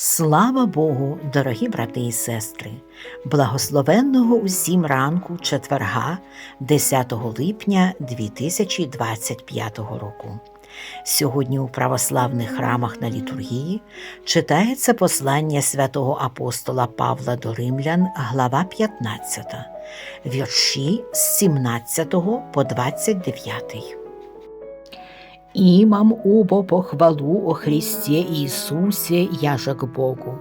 Слава Богу, дорогі брати і сестри, благословенного усім ранку четверга, 10 липня 2025 року. Сьогодні у православних храмах на літургії читається послання святого апостола Павла до Римлян, глава 15, вірші з 17 по 29. Имам убо похвалу о Христе Иисусе, яже к Богу.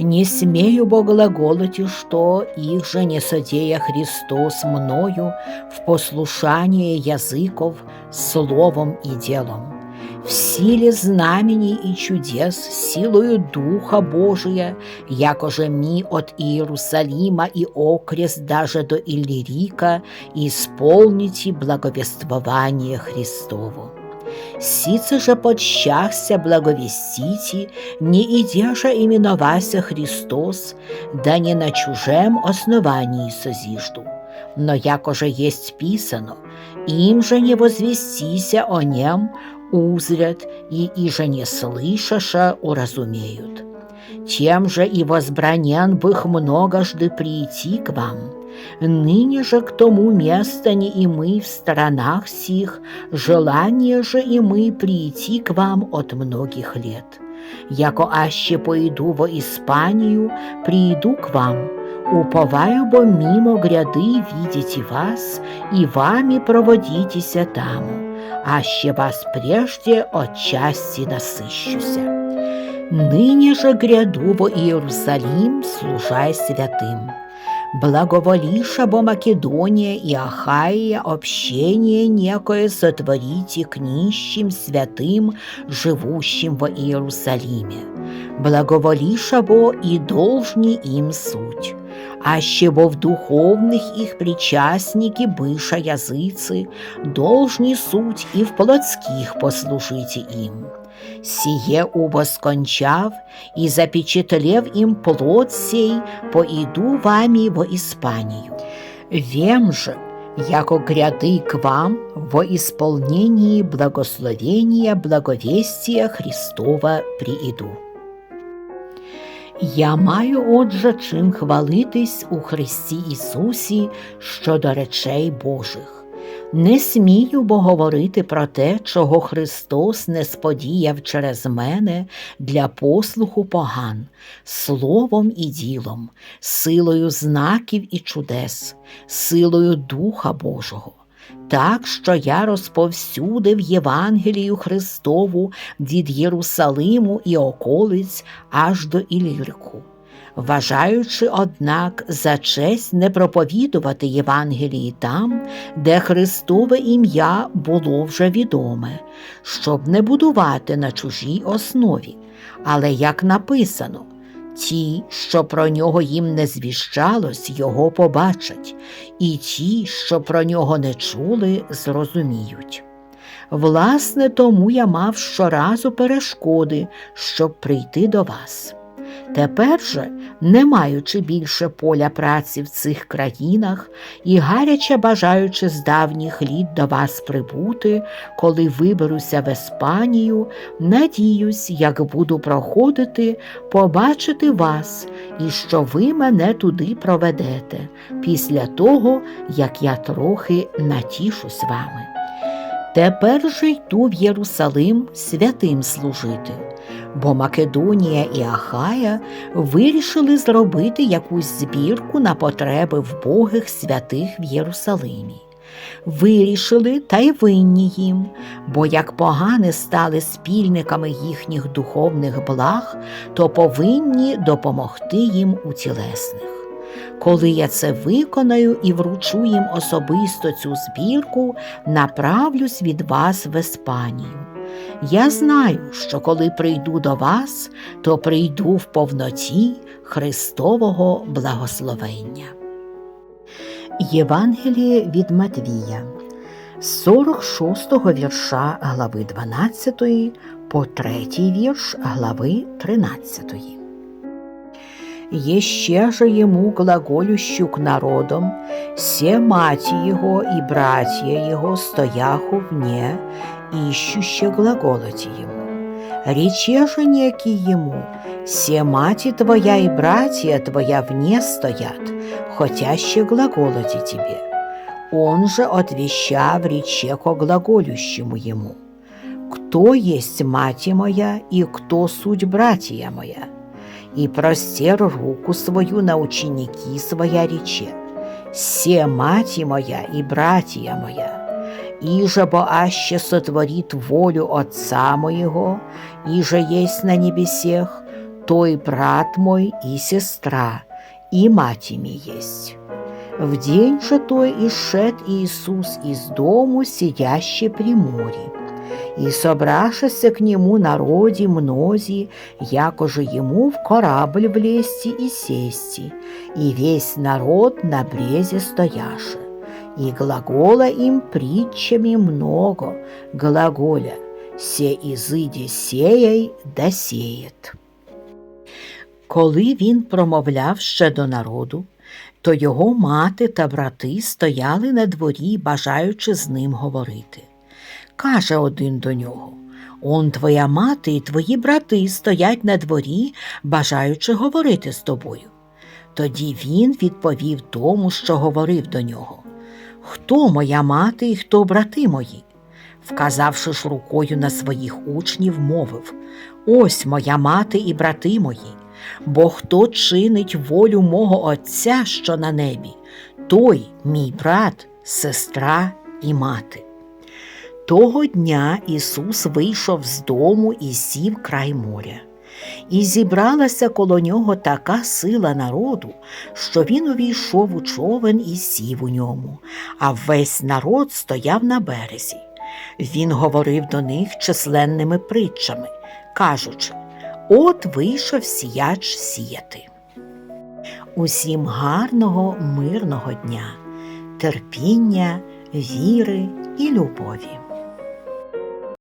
Не смею бо глаголати, что их же не содея Христос мною в послушание языков словом и делом. В силе знамений и чудес, силою Духа Божия, якоже ми от Иерусалима и окрест даже до Иллирика, исполните благовествование Христово. Сице же подщахся благовестите, не идеша именовася Христос, да не на чужем основании созижду. Но якоже есть писано, им же не возвестися о нем, узрят, и иже не слышаша уразумеют. Тем же и возбранен бых многожды прийти к вам. Ныне же к тому места не и мы в сторонах сих, желание же и мы прийти к вам от многих лет. Яко аще пойду во Испанию, приду к вам, уповаю бо мимо гряды видите вас, и вами проводитеся таму, аще вас прежде отчасти насыщуся. Ныне же гряду во Иерусалим, служай святым. Благоволиша бо Македония и Ахаия общение некое сотворите к нищим святым, живущим во Иерусалиме. Благоволиша бо и должни им суть. Аще бо в духовных их причастники быша языцы, должни суть и в плотских послужите им. Сие убо скончав и запечатлев им плод сей, поиду вами во Испанию. Вем же, яко гряды к вам во исполнении благословения благовестия Христова прииду. Я маю, отже, чим хвалитись у Христі Ісусі щодо речей Божих. Не смію бо говорити про те, чого Христос не сподіяв через мене для послуху поган, словом і ділом, силою знаків і чудес, силою Духа Божого. Так, що я розповсюдив Євангелію Христову від Єрусалиму і околиць аж до Ілірку вважаючи, однак, за честь не проповідувати Євангелії там, де Христове ім'я було вже відоме, щоб не будувати на чужій основі. Але як написано, ті, що про нього їм не звіщалось, його побачать, і ті, що про нього не чули, зрозуміють. Власне, тому я мав щоразу перешкоди, щоб прийти до вас. Тепер же, не маючи більше поля праці в цих країнах і гаряче бажаючи з давніх літ до вас прибути, коли виберуся в Еспанію, надіюсь, як буду проходити, побачити вас і що ви мене туди проведете, після того, як я трохи натішусь вами. Тепер же йду в Єрусалим святим служити бо Македонія і Ахая вирішили зробити якусь збірку на потреби вбогих святих в Єрусалимі. Вирішили та й винні їм, бо як погани стали спільниками їхніх духовних благ, то повинні допомогти їм у тілесних. Коли я це виконаю і вручу їм особисто цю збірку, направлюсь від вас в Іспанію. Я знаю, що коли прийду до вас, то прийду в повноті Христового благословення. Євангеліє від Матвія, 46 вірша глави 12 по 3 вірш глави 13. Еще же ему глаголющу к народам, все мати его и братья его стояху вне, ищуще глаголоті йому. Рече же некий ему, «Се мати твоя и братья твоя вне стоят, хотяще глаголоти тебе». Он же отвещав рече ко глаголющему ему, «Кто есть мати моя и кто суть братья моя?» И простер руку свою на ученики своя рече, «Се мати моя и братья моя». Иже бо аще сотворит волю Отца моего, иже есть на небесех, той брат мой и сестра, и мать ими есть. В день же той ишед Иисус из дому, сидящий при море, и собравшися к нему народи мнози, якоже ему в корабль влезти и сести, и весь народ на брезе стояше и глагола им притчами много, глаголя «се изыди сеяй да сеет». Коли він промовляв ще до народу, то його мати та брати стояли на дворі, бажаючи з ним говорити. Каже один до нього Он твоя мати і твої брати стоять на дворі, бажаючи говорити з тобою. Тоді він відповів тому, що говорив до нього хто моя мати і хто брати мої? Вказавши ж рукою на своїх учнів, мовив Ось моя мати і брати мої, бо хто чинить волю мого Отця, що на небі, той мій брат, сестра і мати. Того дня Ісус вийшов з дому і сів край моря. І зібралася коло нього така сила народу, що він увійшов у човен і сів у ньому, а весь народ стояв на березі. Він говорив до них численними притчами, кажучи От вийшов сіяч сіяти. Усім гарного, мирного дня, терпіння, віри і любові.